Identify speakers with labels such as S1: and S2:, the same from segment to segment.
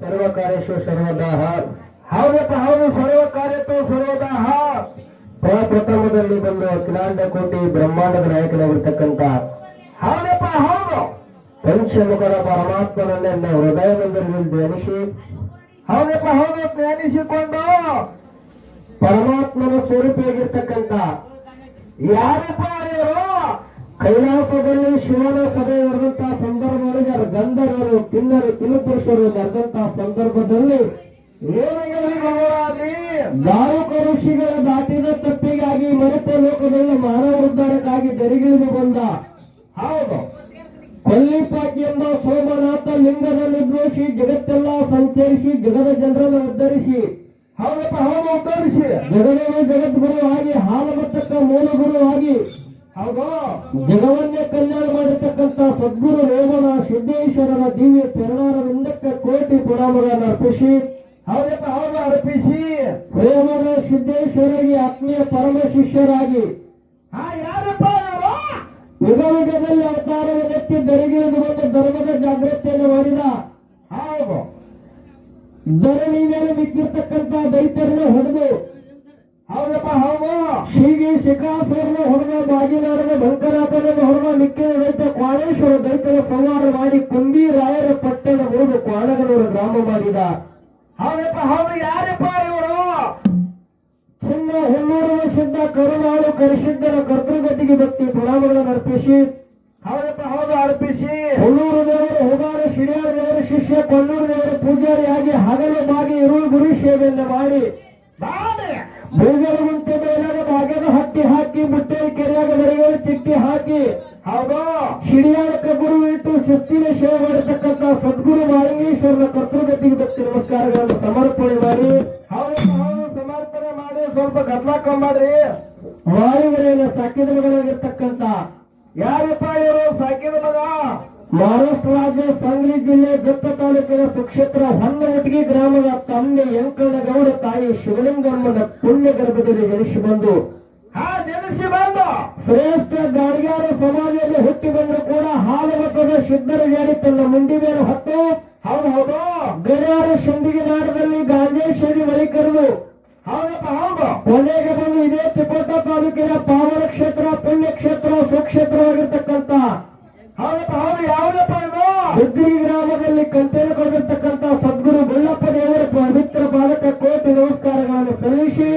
S1: ಸರ್ವ ಕಾರ್ಯೇಶು ಸರ್ವದಾಹ.
S2: ಹೌದಪ್ಪ ಹೌದು ಸರ್ವ ಕಾರ್ಯತ್ತು ಸರ್ವದಾಹ.
S1: ಪ್ರಪ್ರಥಮದಲ್ಲಿ ಬಂದು ಅಖಿಲಾಂಡ ಕೋಟಿ ಬ್ರಹ್ಮಾಂಡದ ನಾಯಕನಾಗಿರ್ತಕ್ಕಂತ
S2: ಹೌದಪ್ಪ ಹೌದು
S1: ಪಂಚಮುಖದ ಪರಮಾತ್ಮನನ್ನ ಹೃದಯದಲ್ಲಿ ಧ್ಯಾನಿಸಿ.
S2: ಹೌದಪ್ಪ ಹೌದು ಧ್ಯಾನಿಸಿಕೊಂಡು
S1: ಪರಮಾತ್ಮನ ಸ್ವರೂಪಿಯಾಗಿರ್ತಕ್ಕಂಥ
S2: ಯಾರಪ್ಪ ಇವರು
S1: ಕೈಲಾಸದಲ್ಲಿ ಶಿವನ ಸಭೆ ನಡೆದಂತಹ ಸಂದರ್ಭದಲ್ಲಿ ಗಂಧರ್ವರು ಕಿನ್ನರು ಕಿಲುಪುರುಷರು ನಡೆದಂತಹ ಸಂದರ್ಭದಲ್ಲಿ ದಾರುಕ ಋಷಿಗಳ ದಾಟಿದ ತಪ್ಪಿಗಾಗಿ ಮರೆತ ಲೋಕದಲ್ಲಿ ಮಾನವ ಉದ್ಧಾರಕ್ಕಾಗಿ ಬಂದ
S2: ಹೌದು.
S1: ಕೊಲ್ಲಿಪಾಕಿ ಎಂಬ ಸೋಮನಾಥ ಲಿಂಗದಲ್ಲಿ ನಿರ್ದೋಷಿ ಜಗತ್ತೆಲ್ಲ ಸಂಚರಿಸಿ ಜಗದ ಜನರನ್ನು ಉದ್ಧರಿಸಿ
S2: ಹೌದಪ್ಪ ಹೌದು ಉದ್ಧರಿಸಿ.
S1: ಜಗದೇವ ಜಗದ್ಗುರು ಆಗಿ ಹಾಲಮತ್ತಕ್ಕ ಮೂಲ ಗುರು ಆಗಿ
S2: ಹೌದು
S1: ಜಗವನ್ನೇ ಕಲ್ಯಾಣ ಮಾಡಿರ್ತಕ್ಕಂಥ ಸದ್ಗುರು ರೇವಣ ಸಿದ್ದೇಶ್ವರನ ದಿವ್ಯ ಚರಣಾರವಿಂದಕ್ಕೆ ಕೋಟಿ ಪುರಾಮಗಳನ್ನು ಅರ್ಪಿಸಿ
S2: ಹೌದಪ್ಪ ಹೌದು ಅರ್ಪಿಸಿ.
S1: ರೇವಣ ಸಿದ್ದೇಶ್ವರಿಗೆ ಆತ್ಮೀಯ ಪರಮ ಶಿಷ್ಯರಾಗಿ ಯುಗ ಯುಗದಲ್ಲಿ ಅವತಾರವನ್ನೆತ್ತಿ ದರಿಗಿಳಿದು ಬಂದು ಧರ್ಮದ ಜಾಗೃತಿಯನ್ನು ಮಾಡಿದ
S2: ಹೌದು.
S1: ಧರಣಿ ಮೇಲೆ ಬಿದ್ದಿರ್ತಕ್ಕಂಥ ದೈತ್ಯರನ್ನು ಹೊಡೆದು
S2: ಹೌದಪ್ಪ ಹೌದು.
S1: ಶ್ರೀಗೆ ಶಿಖಾಸುರನ ಹೊಡೆದ ಬಾಜಿನಾಡದ ಬಂಕನಾಥನನ್ನು ಹೊಡೆದ ಮಿಕ್ಕಿನ ರೈತ ಕ್ವಾಣೇಶ್ವರ ದೈತ್ಯರ ಸಂಹಾರ ಮಾಡಿ ಕುಂಬಿ ರಾಯರ ಪಟ್ಟಣ ಹೋದ ಕ್ವಾಣಗನೂರು ಗ್ರಾಮ ಮಾಡಿದ
S2: ಹೌದಪ್ಪ ಹೌದು. ಯಾರಪ್ಪ ಇವರು?
S1: ಚಿನ್ನ ಹುಲ್ಲೂರಿನ ಸಿದ್ಧ ಕರುನಾಳು ಕರಿಸಿದ್ದರ ಕರ್ತೃಗತಿಗೆ ಭಕ್ತಿ ಪ್ರಣಾಮಗಳನ್ನು ಅರ್ಪಿಸಿ.
S2: ಹೌದಪ್ಪ ಹೌದು. ಅರ್ಪಿಸಿ.
S1: ಹುಲ್ಲೂರು ದೇವರು ಹುಗಾರ ಶಿಡಿಯಾಳ ದೇವರ ಶಿಷ್ಯ ಕೊಲ್ಲೂರು ದೇವರ ಪೂಜಾರಿಯಾಗಿ ಹಗಲು ಬಾಗಿ ಇರುಳು ಗುರು ಸೇವೆಯನ್ನು ಮಾಡಿ.
S2: ಬಾಡಿ
S1: ಮುಂಚೆ ಮೇಲಾಗ ಬಾಗಿನ ಹಟ್ಟಿ ಹಾಕಿ ಮುಟ್ಟೆ ಕೆರೆಯಾಗ ಮರಿಗಳು ಚಿಟ್ಟಿ ಹಾಕಿ.
S2: ಹೌದು?
S1: ಶಿಡಿಯಾಳಕ ಗುರು ಇಟ್ಟು ಸುತ್ತಿನ ಸೇವೆ ಮಾಡಿರ್ತಕ್ಕಂಥ ಸದ್ಗುರು ಮಾಲಿಂಗೇಶ್ವರನ ಕರ್ತೃಗತಿಗೆ ಭಕ್ತಿ ನಮಸ್ಕಾರಗಳನ್ನು ಸಮರ್ಪಣೆ ಮಾಡಿ.
S2: ಹೌದು ಹೌದು ಸಮರ್ಪಣೆ ಮಾಡಿ ಸ್ವಲ್ಪ ಗದ್ಲಾಕ ಮಾಡ್ರಿ.
S1: ವಾಯುವರೆಯನ್ನು ಸಾಕಿದ ಮಗನಾಗಿರ್ತಕ್ಕಂಥ
S2: ಯಾರಪ್ಪ ಇವರು? ಸಾಕಿದ ಮಗ?
S1: ಮಹಾರಾಷ್ಟ್ರ ರಾಜ್ಯ ಸಾಂಗ್ಲಿ ಜಿಲ್ಲೆ ಜತ್ತ ತಾಲೂಕಿನ ಸುಕ್ಷೇತ್ರ ಹೊನ್ನವಟಗಿ ಗ್ರಾಮದ ತಂದೆ ಯಂಕಣ್ಣಗೌಡ ತಾಯಿ ಶಿವಲಿಂಗಮ್ಮನ ಪುಣ್ಯ ಗರ್ಭದಲ್ಲಿ ಜನಿಸಿ ಬಂದು
S2: ಜನಿಸಿ ಬಂದು.
S1: ಶ್ರೇಷ್ಠ ಗಾಡಿಯಾರ ಸಮಾಜದಲ್ಲಿ ಹುಟ್ಟಿ ಬಂದರೂ ಕೂಡ ಹಾಲು ಮಕ್ಕಳ ಶುದ್ಧರ ಜಾಡಿ ತನ್ನ ಮುಂಡಿ ಮೇಲೆ ಹೊತ್ತು.
S2: ಹೌದು ಹೌದು.
S1: ಗಡಿಯಾರ ಶಂಡಿಗೆ ನಾಡದಲ್ಲಿ ಗಾಂಧೇಶ್ವರಿ ಬಳಿ ಕರೆದು
S2: ಹೌದಪ್ಪ ಹೌದು.
S1: ಕೊನೆಗೆ ಬಂದು ಇದೇ ತಿಕೋಟ ತಾಲೂಕಿನ ಪಾವನ ಕೊಡಿರ್ತಕ್ಕಂಥ ಸದ್ಗುರು ಗುಳ್ಳಪ್ಪ ದೇವರ ಪವಿತ್ರ ಪಾದಕ ಕೋಟಿ ನಮಸ್ಕಾರಗಳನ್ನು ಸಲ್ಲಿಸಿ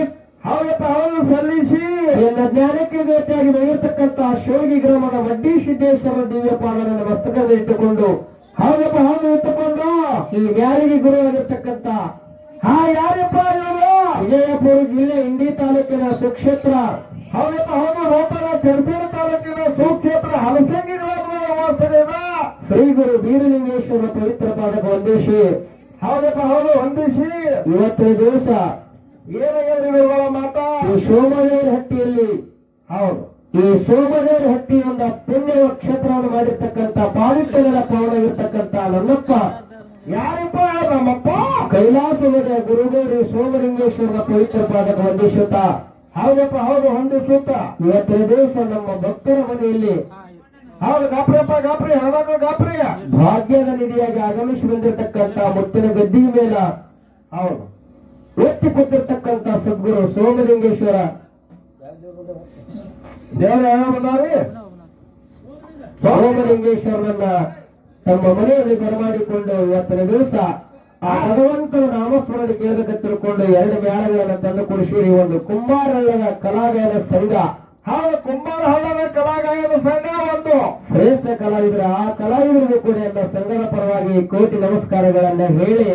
S2: ಹೌದಪ್ಪ ಹೌದು ಸಲ್ಲಿಸಿ.
S1: ಎಲ್ಲ ಜ್ಞಾನಕ್ಕೆ ಬೇಟೆಯಾಗಿ ಬೆಳೆಯತಕ್ಕಂಥ ಶಿವಗಿ ಗ್ರಾಮದ ವಡ್ಡಿ ಸಿದ್ದೇಶ್ವರ ದಿವ್ಯ ಪಾಲನ ಮಸ್ತಕದ ಇಟ್ಟುಕೊಂಡು
S2: ಹೌದಪ್ಪ ಹೌದು ಇಟ್ಟುಕೊಂಡು.
S1: ಈ ಗುರು ಇರತಕ್ಕಂಥ
S2: ಹಾ ಯಾರಪ್ಪ ಇವರು
S1: ವಿಜಯಪುರ ಜಿಲ್ಲೆ ಇಂಡಿ ತಾಲೂಕಿನ ಸುಕ್ಷೇತ್ರ.
S2: ಹೌದಪ್ಪ ಹೌದು ರೋಪದ ಚರ್ಚೆ ತಾಲೂಕಿನ ಸುಕ್ಷೇತ್ರ ಹಲಸಂಗಿ ಗ್ರಾಮದ ವಾಸದ
S1: ಶ್ರೀ ಗುರು ಬೀರಲಿಂಗೇಶ್ವರ ಪವಿತ್ರ ಪಾದಕ ವಂದಿಸಿ.
S2: ಹೌದಪ್ಪ ಹೌದು ಹೊಂದಿಸಿ
S1: ಇವತ್ತಿನ ದಿವಸ
S2: ಏನಾಗ್ಯದ್ರಿ ಇವುಗಳ ಮಾತಾ.
S1: ಈ ಸೋಮದೇವರ ಹಟ್ಟಿಯಲ್ಲಿ
S2: ಹೌದು.
S1: ಈ ಸೋಮದೇವರ ಹಟ್ಟಿ ಒಂದು ಪುಣ್ಯ ಕ್ಷೇತ್ರವನ್ನು ಮಾಡಿರ್ತಕ್ಕಂಥ ಪಾವಿತ್ರ್ಯದ ಇರ್ತಕ್ಕಂತ ನನ್ನಪ್ಪ.
S2: ಯಾರಪ್ಪ ನಮ್ಮಪ್ಪ?
S1: ಕೈಲಾಸದ ಗುರುಗೌರಿ ಸೋಮಲಿಂಗೇಶ್ವರನ ಪವಿತ್ರ ಪಾದಕ ಹೊಂದಿಸುತ್ತ
S2: ಹೌದಪ್ಪ ಹೌದು ಹೊಂದಿಸುತ್ತ
S1: ಇವತ್ತಿನ ದಿವಸ ನಮ್ಮ ಭಕ್ತರ ಮನೆಯಲ್ಲಿ
S2: ಹೌದು ಗಾಪ್ರಿಯಪ್ಪ ಗಾಪ್ರಿ ಹಣದಾಗ ಗಾಪ್ರಿ?
S1: ಭಾಗ್ಯದ ನಿಧಿಯಾಗಿ ಆಗಮಿಸಿ ಬಂದಿರತಕ್ಕಂತ ಮುತ್ತಿನ ಗದ್ದಿಗೆ ಮೇಲ.
S2: ಹೌದು.
S1: ಎತ್ತಿ ಕೊಟ್ಟಿರ್ತಕ್ಕಂತ ಸದ್ಗುರು ಸೋಮಲಿಂಗೇಶ್ವರ.
S2: ದೇವರ ಯಾವ ಬಂದಾರಿ
S1: ಸೋಮಲಿಂಗೇಶ್ವರನನ್ನ ತಮ್ಮ ಮನೆಯಲ್ಲಿ ಬರಮಾಡಿಕೊಂಡು ಇವತ್ತಿನ ದಿವಸ ಆ ಭಗವಂತನ ನಾಮಸ್ಮರಣೆ ಕೇಳಬೇಕ ತಿಳ್ಕೊಂಡು ಎರಡು ಮೇಳಗಳನ್ನು ತಂದು ಕೊಡಿಸಿರಿ ಒಂದು ಕುಂಬಾರಳ್ಳದ ಕಲಾಗಾಯನ ಸಂಘ
S2: ಹೌದು ಕುಂಬಾರ ಹಳ್ಳದ ಕಲಾಗಾಯನ ಸಂಘ ಒಂದು.
S1: ಶ್ರೇಷ್ಠ ಕಲಾವಿದರು ಆ ಕಲಾವಿದರಿಗೂ ಕೂಡ ಎಲ್ಲ ಸಂಘದ ಪರವಾಗಿ ಕೋಟಿ ನಮಸ್ಕಾರಗಳನ್ನ ಹೇಳಿ.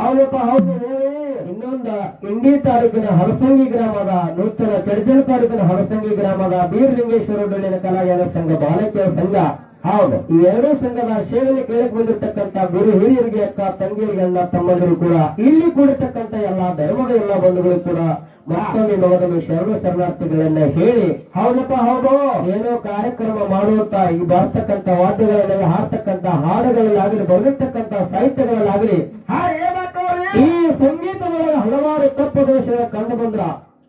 S2: ಹೌದಪ್ಪ ಹೌದು ಹೇಳಿ.
S1: ಇನ್ನೊಂದು ಇಂಡಿ ತಾಲೂಕಿನ ಹರಸಂಗಿ ಗ್ರಾಮದ ನೂತನ ಚಡಚಣ ತಾಲೂಕಿನ ಹರಸಂಗಿ ಗ್ರಾಮದ ಬೀರಲಿಂಗೇಶ್ವರ ಡೊಳ್ಳಿನ ಕಲಾಗಾಯನ ಸಂಘ ಬಾಲಕಿಯರ ಸಂಘ.
S2: ಹೌದು.
S1: ಈ ಎರಡೂ ಸಂಘದ ಸೇವನೆ ಕೇಳಕ್ ಬಂದಿರತಕ್ಕಂತ ಗುರು ಹಿರಿಯರಿಗೆ ಅಕ್ಕ ತಂಗಿಯರಿಗೆ ಅಣ್ಣ ತಮ್ಮಂದಿರು ಕೂಡ ಇಲ್ಲಿ ಕೂಡಿರ್ತಕ್ಕಂತ ಎಲ್ಲಾ ಧರ್ಮದ ಎಲ್ಲಾ ಬಂಧುಗಳು ಕೂಡ ಮತ್ತೊಮ್ಮೆ ಮಗದೊಮ್ಮೆ ಶರಣ ಶರಣಾರ್ಥಿಗಳನ್ನ ಹೇಳಿ
S2: ಹೌದಪ್ಪ ಹೌದು.
S1: ಏನೋ ಕಾರ್ಯಕ್ರಮ ಮಾಡುವಂತ ಈ ಬರ್ತಕ್ಕಂತ ವಾದ್ಯಗಳಲ್ಲಿ ಹಾಡ್ತಕ್ಕಂತ ಹಾಡುಗಳಲ್ಲಾಗಲಿ ಬರೆದಿರ್ತಕ್ಕಂತ ಸಾಹಿತ್ಯಗಳಲ್ಲಾಗಲಿ ಈ ಸಂಗೀತದೊಳಗೆ ಹಲವಾರು ತಪ್ಪು ದೋಷಗಳ ಕಂಡು ಬಂದ್ರ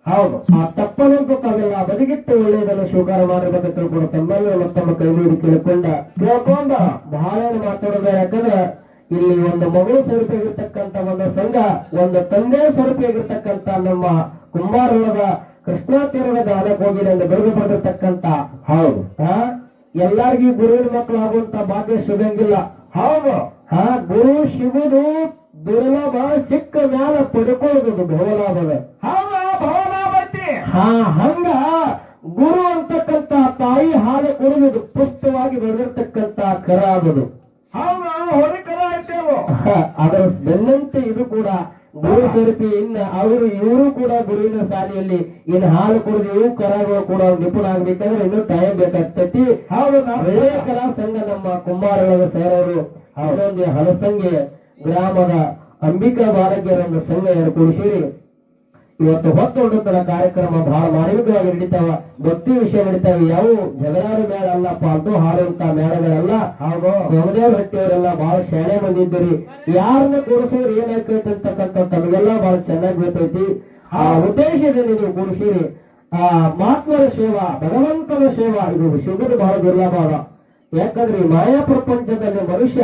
S2: ಹೌದು.
S1: ಆ ತಪ್ಪನಂತೂ ತಾವೆಲ್ಲ ಬದಿಗಿಟ್ಟು ಒಳ್ಳೆಯದನ್ನು ಸ್ವೀಕಾರ ಮಾಡಬೇಕಂತ ತಿಳ್ಕೊಂಡು ತಮ್ಮೆಲ್ಲ ಮತ್ತೊಮ್ಮೆ ಕೈ ನೀಡಿ ತಿಳ್ಕೊಂಡ
S2: ಕೇಳ್ಕೊಂಡ.
S1: ಬಹಳ ಮಾತಾಡೋದು ಯಾಕಂದ್ರೆ ಇಲ್ಲಿ ಒಂದು ಮಗಳು ಸ್ವರೂಪಿಯಾಗಿರ್ತಕ್ಕಂತ ಒಂದು ಸಂಘ ಒಂದು ತಂದೆ ಸ್ವರೂಪಿಯಾಗಿರ್ತಕ್ಕಂತ ನಮ್ಮ ಕುಂಬಾರೊಳಗ ಕೃಷ್ಣ ತೀರದ ಹೋಗಿದೆ ಎಂದು ಬಿರುದು ಪಡೆದಿರ್ತಕ್ಕಂಥ
S2: ಹೌದು.
S1: ಎಲ್ಲಾರ್ಗಿ ಗುರುವಿನ ಮಕ್ಕಳು ಆಗುವಂತ ಭಾಗ್ಯ ಸಿಗಂಗಿಲ್ಲ.
S2: ಹೌದು.
S1: ಹಾ ಗುರು ಶಿವದು ದುರ್ಲಭ ಸಿಕ್ಕ ಮ್ಯಾಲ ಪಡ್ಕೊಳ್ಳೋದು ಬಹುಲಾಭದ ಹಾ ಹಂಗ ಗುರು ಅಂತಕ್ಕಂತ ತಾಯಿ ಹಾಲು ಕುಡಿದು ಪುಷ್ಟವಾಗಿ ಬೆಳೆದಿರ್ತಕ್ಕಂತ ಕರ ಆಗುದು.
S2: ಹೌದು ಕರ ಆಯ್ತೇವೋ
S1: ಅದರ ಬೆನ್ನಂತೆ ಇದು ಕೂಡ ಗುರು ಇನ್ನ ಅವರು ಇವರು ಕೂಡ ಗುರುವಿನ ಶಾಲೆಯಲ್ಲಿ ಇನ್ನು ಹಾಲು ಕುಡಿದು ಇವು ಕರಗಳು ಕೂಡ ನಿಪುಣ ಆಗ್ಬೇಕಂದ್ರೆ ಇನ್ನು ಟೈಮ್ ಬೇಕಾಗ್ತೈತಿ. ಒಳ್ಳೆಯ ಕಲಾ ಸಂಘ ನಮ್ಮ ಕುಂಬಾರಳದ ಸೇರೋರು ಇನ್ನೊಂದು ಹಲಸಂಗೆ ಗ್ರಾಮದ ಅಂಬಿಕಾ ಬಾಲಕಿಯರ ಒಂದು ಸಂಘ ಎರಡು ಕೂಡಿಸಿರಿ ಇವತ್ತು ಹೊತ್ತು ಕಾರ್ಯಕ್ರಮ ಬಹಳ ಮಾರ್ಮಿಕವಾಗಿ ನಡೀತಾವ ಗೊತ್ತಿ ವಿಷಯ ನಡೀತಾವ. ಯಾವ ಜಗಳಾರು ಮೇಳ ಅಲ್ಲ ಪಾಲ್ತು ಹಾಡುವಂತ ಮೇಳಗಳಲ್ಲ.
S2: ಹಾಗೂ
S1: ಸೋಮದೇವ್ ಹಟ್ಟಿಯವರೆಲ್ಲ ಬಹಳ ಶಾಣೆ ಬಂದಿದ್ದೀರಿ ಯಾರನ್ನ ಕೂರಿಸಿದ್ರೆ ಏನಾಗ್ತೈತೆ ಅಂತಕ್ಕಂಥ ತಮಗೆಲ್ಲ ಬಹಳ ಚೆನ್ನಾಗಿ ಗೊತ್ತೈತಿ. ಆ ಉದ್ದೇಶದಿಂದ ನೀವು ಕೂರಿಸಿರಿ. ಆ ಮಹಾತ್ಮರ ಸೇವಾ ಭಗವಂತನ ಸೇವಾ ಇದು ಶುಭದ ಬಹಳ ದುರ್ಲಭವ ಯಾಕಂದ್ರೆ ಈ ಮಾಯಾ ಪ್ರಪಂಚದಲ್ಲಿ ಮನುಷ್ಯ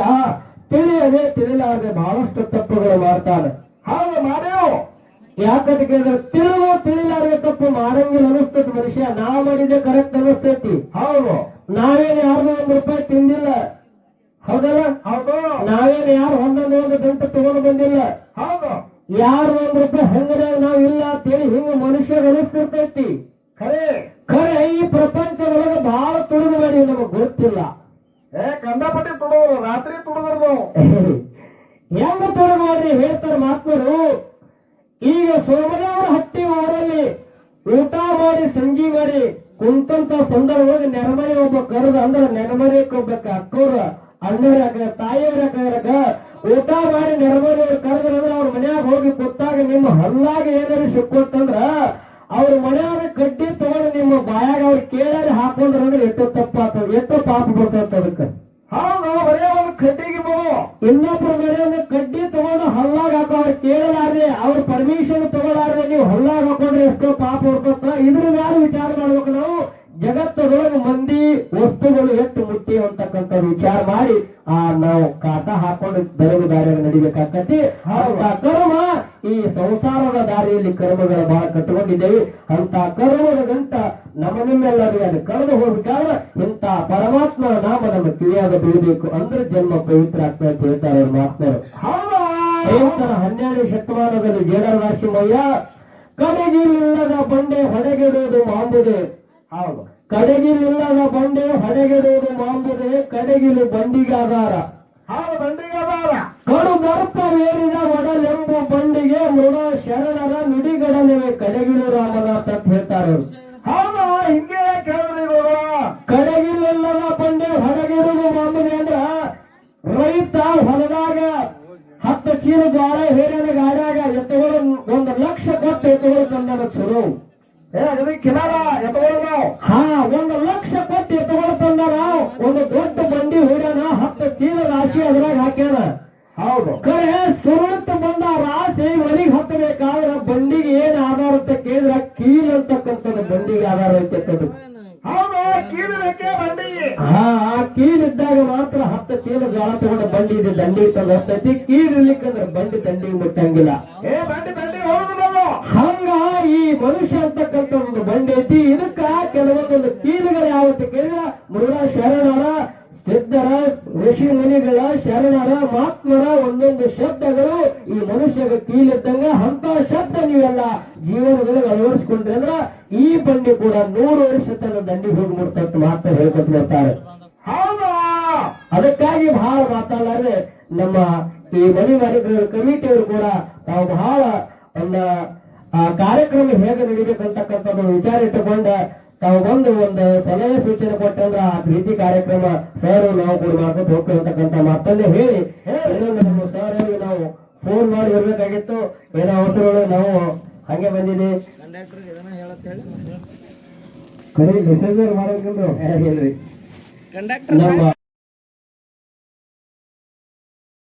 S1: ತಿಳಿಯದೆ ತಿಳಿಲಾರದೆ ಬಹಳಷ್ಟು ತಪ್ಪುಗಳು ಮಾಡ್ತಾನೆ.
S2: ಹಾಗೆ ಮಾಡ್ಯಾವು
S1: ಯಾಕಂತ ಕೇಳಿದ್ರೆ ತಿಳಿದು ತಿಳಿಲಾರ ತಪ್ಪು ಮಾಡಂಗಿಲ್ಲ ಅನಿಸ್ತೈತಿ ಮನುಷ್ಯ. ನಾ ಮಾಡಿದೆ ಕರೆಕ್ಟ್ ಅನಿಸ್ತೈತಿ
S2: ಹೌದು.
S1: ನಾವೇನು ಯಾರ್ದು ಒಂದು ರೂಪಾಯಿ ತಿಂದಿಲ್ಲ. ಹೌದಲ್ಲ?
S2: ಹೌದು.
S1: ನಾವೇನು ಯಾರು ಒಂದೊಂದು ಒಂದು ಗಂಟೆ ತಗೊಂಡು ಬಂದಿಲ್ಲ.
S2: ಹೌದು.
S1: ಯಾರು ಒಂದ್ ರೂಪಾಯಿ ಹೆಂಗದೆ ನಾವ್ ಇಲ್ಲ ಅಂತೇಳಿ ಹಿಂಗ ಮನುಷ್ಯ ಅನಿಸ್ತಿರ್ತೈತಿ
S2: ಖರೆ.
S1: ಖರೆ ಈ ಪ್ರಪಂಚದೊಳಗೆ ಬಹಳ ತುಳಿದು ಮಾಡಿ ನಮಗ್ ಗೊತ್ತಿಲ್ಲ.
S2: ಏ ಕಂದಪಟ್ಟಿ ತುಡುವರು ರಾತ್ರಿ ತುಡುದ್ರು
S1: ಹೆಂಗ ತುಳಿದು ಮಾಡ್ರಿ ಹೇಳ್ತಾರೆ ಮಾತ್ಮರು. ಈಗ ಸೋಮದೇವರ ಹಟ್ಟಿ ಊರಲ್ಲಿ ಊಟ ಮಾಡಿ ಸಂಜಿ ಮಾಡಿ ಕುಂತಂತ ಸಂದರ್ಭವಾಗಿ ನೆರಮನೆ ಒಬ್ಬ ಕರೆದ ಅಂದ್ರೆ ನೆರಮನೆ ಹೋಗ್ಬೇಕ ಅಕ್ಕವ್ರ ಅಣ್ಣರ ತಾಯಿಯವ್ರ ಊಟ ಮಾಡಿ ನೆರಮನೆಯವ್ರು ಕರೆದ್ರಂದ್ರ ಅವ್ರ ಮನ್ಯಾಗ ಹೋಗಿ ಕೂತಾಗ ನಿಮ್ಮ ಹಲ್ಲಾಗ ಏನಾರು ಸಿಕ್ಕೊತ್ತಂದ್ರ ಅವ್ರ ಮನ್ಯಾಗ ಕಡ್ಡಿ ತಗೊಂಡು ನಿಮ್ಮ ಬಾಯಾಗ ಅವ್ರ ಕೇಳಿ ಹಾಕೊಂಡ್ರ ಅಂದ್ರೆ ಎಷ್ಟು ತಪ್ಪಾತ, ಎಷ್ಟು ಪಾಪ ಬರ್ತದ ಅದಕ್ಕೆ.
S2: ಕಡ್ಡಿಗಿರ್ಬೋದು
S1: ಇನ್ನೊಬ್ರ ಮನೆಯಲ್ಲಿ ಕಡ್ಡಿ ತಗೊಂಡು ಹಲ್ಲಾಗ ಹಾಕೋ ಅವ್ರು ಕೇಳಲಾರ್ದೆ, ಅವ್ರ ಪರ್ಮಿಷನ್ ತಗೊಳ್ಳಾರ್ದೆ ನೀವು ಹಲ್ಲಾಗ ಹಾಕೊಂಡ್ರೆ ಎಷ್ಟೋ ಪಾಪ ಹೊರ್ಕೋತ ಇದ್ರ ಮ್ಯಾಲ ವಿಚಾರ ಮಾಡ್ಬೇಕು ನಾವು? ಜಗತ್ತದೊಳಗೆ ಮಂದಿ ವಸ್ತುಗಳು ಎಷ್ಟು ಮುಟ್ಟಿ ಅಂತಕ್ಕಂಥ ವಿಚಾರ ಮಾಡಿ ಆ ನಾವು ಕಾಟ ಹಾಕೊಂಡು ಬೆರಗು ದಾರಿಯಲ್ಲಿ ನಡಿಬೇಕಾಕತಿ ಕರ್ಮ ಈ ಸಂಸಾರದ ದಾರಿಯಲ್ಲಿ ಕರ್ಮಗಳ ಬಹಳ ಕಟ್ಟಿಕೊಂಡಿದ್ದೇವೆ. ಅಂತ ಕರ್ಮದ ಗಂಟ ನಮ್ಮ ನಿಮ್ಮೆಲ್ಲರಿಗೆ ಅದು ಕಳೆದು ಹೋಗ್ಬೇಕಾದ್ರೆ ಇಂಥ ಪರಮಾತ್ಮ ನಾಮ ನಮ್ಮ ಕಿವಿಯಾಗ ಬೀಳಬೇಕು ಅಂದ್ರೆ ಜನ್ಮ ಪವಿತ್ರ ಆಗ್ತಾ ಅಂತ ಹೇಳ್ತಾರೆ ಅವ್ರ ಐವತ್ತರ ಹನ್ನೆರಡು ಶತಮಾನದಲ್ಲಿ ಜೇಡರ ರಾಶಿ ಮಯ್ಯ ಕಡೆಗಿಲ್ಲದ ಬಂಡೆ ಹೊಡೆಗೆಡೋದು ಮಾಂಬುದೆ.
S2: ಹೌದು.
S1: ಕಡೆಗಿಲಿಲ್ಲದ ಬಂಡೆ ಹೊಡೆಗಿಡುವುದು ಮಾಂಬುದೆ ಕಡೆಗಿಲು ಬಂಡಿಗೆ ಆಧಾರ
S2: ಹೌದು ಬಂಡಿಗೆ ಅದಾರ
S1: ಕಡು ಗರ್ಭವೇರಿದ ಒಡಲೆಂಬು ಬಂಡಿಗೆ ಮೃಣ ಶರಣರ ನುಡಿಗಡಲಿವೆ ಕಡೆಗಿಲು ರಾಮನಾಥ ಅಂತ ಹೇಳ್ತಾರೆ.
S2: ಹೌದು ಹಿಂಗೆ ಕೇಳಿದ್ರಿ
S1: ಬಂಡೆ ಹೊರಗಿಡುವುದು ಮಾಮೂಲಿ ಅಂದ್ರ ರೈತ ಹೊಲದಾಗ ಹತ್ತು ಚೀಲ ಜ್ವಾಳ ಹೇರಿದ ಗಾಡ್ಯಾಗ ಎತ್ತುಗಳು ಒಂದು ಲಕ್ಷ ಕೊಟ್ಟು ಎತ್ತುಗಳು ತಂದಾಗ ಚಲೋ.
S2: ಕಿಲಾರ ನಾವು.
S1: ಹಾ. ಒಂದು ಲಕ್ಷ ಕೊಟ್ಟು ಎತ್ತುಗಳು ತಂದಾನ ಒಂದು ದೊಡ್ಡ ಬಂಡಿ ಹೊಡ್ಯಾನ ಹತ್ತು ಚೀಲ ರಾಶಿ ಅದ್ರಾಗ ಹಾಕ್ಯಾನ.
S2: ಹೌದು.
S1: ಕರೆ ಸುರುಳಿತ ಬಂದ ರಾಶಿ ಮನೆಗೆ ಹತ್ತಬೇಕಾದ್ರ ಬಂಡಿಗೆ ಏನ್ ಆಧಾರ ಅಂತ ಕೇಳಿದ್ರ? ಕೀಲ್ ಅಂತಕ್ಕಂಥದ್ದು ಬಂಡಿಗೆ ಆಧಾರ ಐತಕ್ಕದ್ದು
S2: ಹೌದು ಕೀಲು ಬೇಕೇ ಬಂಡಿ.
S1: ಹಾ ಆ ಕೀಲ್ ಇದ್ದಾಗ ಮಾತ್ರ ಹತ್ತು ಚೀಲ ಜಾಳ ತಗೊಂಡ ಬಂಡಿ ಇದೆ ದಂಡಿ ತಂದು ಕೀಲ್ ಇರ್ಲಿಕ್ಕಂದ್ರೆ ಬಂಡಿ ದಂಡಿಗೆ ಮುಟ್ಟಂಗಿಲ್ಲ. ಮನುಷ್ಯ ಅಂತಕ್ಕಂಥ ಒಂದು ಬಂಡೆ ಐತಿ ಇದಕ್ಕ ಕೆಲವೊಂದೊಂದು ಕೀಲುಗಳು ಯಾವತ್ತು ಕೇಳಿದ ಮೃಗ ಶರಣರ ಸಿದ್ಧರ ಋಷಿ ಮುನಿಗಳ ಶರಣರ ಮಾತ್ಮರ ಒಂದೊಂದು ಶಬ್ದಗಳು ಈ ಮನುಷ್ಯಗ ಕೀಲಿದ್ದಂಗ ಅಂತ ಶಬ್ದ ನೀವೆಲ್ಲ ಜೀವನದಲ್ಲಿ ಅಳವಡಿಸ್ಕೊಂಡ್ರೆ ಅಂದ್ರ ಈ ಬಂಡಿ ಕೂಡ ನೂರು ವರ್ಷ ತನ್ನ ದಂಡಿ ಹೋಗಿ ಮುಡ್ತಂತ ಮಾತ್ರ ಹೇಳ್ಕೊತ ಬರ್ತಾರೆ.
S2: ಹೌದಾ?
S1: ಅದಕ್ಕಾಗಿ ಬಹಳ ಮಾತಾಡಲಾರೆ ನಮ್ಮ ಈ ಮನೆ ಮನೆಗಳ ಕಮಿಟಿಯವರು ಕೂಡ ತಾವು ಬಹಳ ಒಂದು ಆ ಕಾರ್ಯಕ್ರಮ ಹೇಗೆ ನಡಿಬೇಕಂತಕ್ಕಂಥದ್ದು ವಿಚಾರ ಇಟ್ಟುಕೊಂಡ ತಾವು ಬಂದು ಒಂದು ಸಲಹೆ ಸೂಚನೆ ಕೊಟ್ಟಂದ್ರ ಆ ಪ್ರೀತಿ ಕಾರ್ಯಕ್ರಮ ಸರ್ ನಾವು ಕೂಡ ಮಾಡ್ಕೊಂಡು ಹೋಗ್ತೀವಿ ಅಂತಕ್ಕಂಥ ಮಾತನ್ನೇ ಹೇಳಿ ನಮ್ಮ ಸರ್ ನಾವು ಫೋನ್ ಮಾಡಿ ಬರ್ಬೇಕಾಗಿತ್ತು ಏನೋ ಅವಸರಗಳು? ನಾವು ಹಂಗೆ ಬಂದಿದೆ
S2: ಕಡೆ ಮೆಸೇಜರ್ ಮಾಡಬೇಕಂದ್ರೆ?
S1: ಹೇಳ್ರಿ.
S3: ಕಂಡಕ್ಟರ್